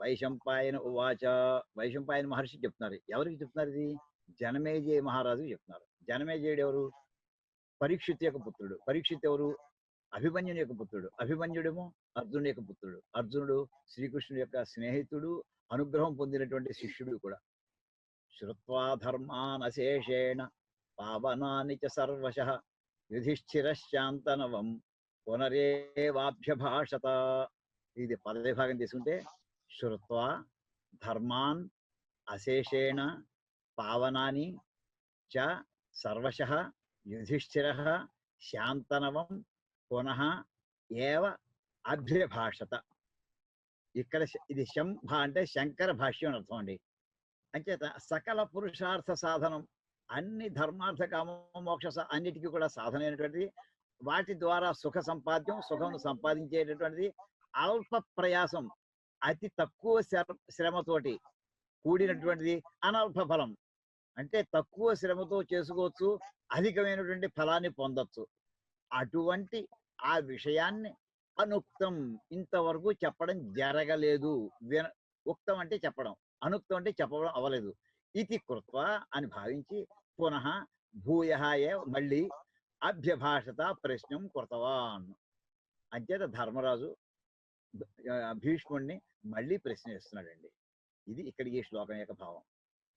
వైశంపాయన ఉవాచ. వైశంపాయన మహర్షి చెప్తున్నారు. ఎవరికి చెప్తున్నారు ఇది? జనమేజయ మహారాజుకి చెప్తున్నారు. జనమేజయుడు ఎవరు? పరీక్షిత్ యొక్క పుత్రుడు. పరీక్షిత్ ఎవరు? అభిమన్యుని యొక్క పుత్రుడు. అభిమన్యుడేమో? అర్జునుడి యొక్క పుత్రుడు. అర్జునుడు శ్రీకృష్ణుడి యొక్క స్నేహితుడు అనుగ్రహం పొందినటువంటి శిష్యుడు కూడా. శ్రుత్వా ధర్మాన్ అశేషేణ పావనాని చ సర్వశ యుధిష్ఠిరశాంతనవం పునరేవాభ్యభాషత. ఇది పదవి భాగం తీసుకుంటే శ్రుత్వా ధర్మాన్ అశేషేణ పావనాని చ సర్వశ యుధిష్ఠిర శాంతనవం పునః ఏవ అభ్యభాషత. ఇక్కడ ఇది శంభ అంటే శంకర భాష్యం అని అర్థం అండి. అంచేత సకల పురుషార్థ సాధనం అన్ని ధర్మార్థ కామ మోక్ష అన్నిటికీ కూడా సాధనైనటువంటిది వాటి ద్వారా సుఖ సంపాద్యం సుఖం సంపాదించేటటువంటిది. అల్ప ప్రయాసం అతి తక్కువ శ్రమతోటి కూడినటువంటిది అనల్ప ఫలం అంటే తక్కువ శ్రమతో చేసుకోవచ్చు అధికమైనటువంటి ఫలాన్ని పొందొచ్చు. అటువంటి ఆ విషయాన్ని అనుక్తం ఇంతవరకు చెప్పడం జరగలేదు. విన ఉక్తం అంటే చెప్పడం అనుక్తం అంటే చెప్పడం అవ్వలేదు. ఇది కృత్వ అని భావించి పునః భూయ మళ్ళీ అభ్యభాషత ప్రశ్నం కృతవాన్. అంచేత ధర్మరాజు భీష్ముడిని మళ్ళీ ప్రశ్నిస్తున్నాడండి ఇది ఇక్కడ ఈ శ్లోకం యొక్క భావం.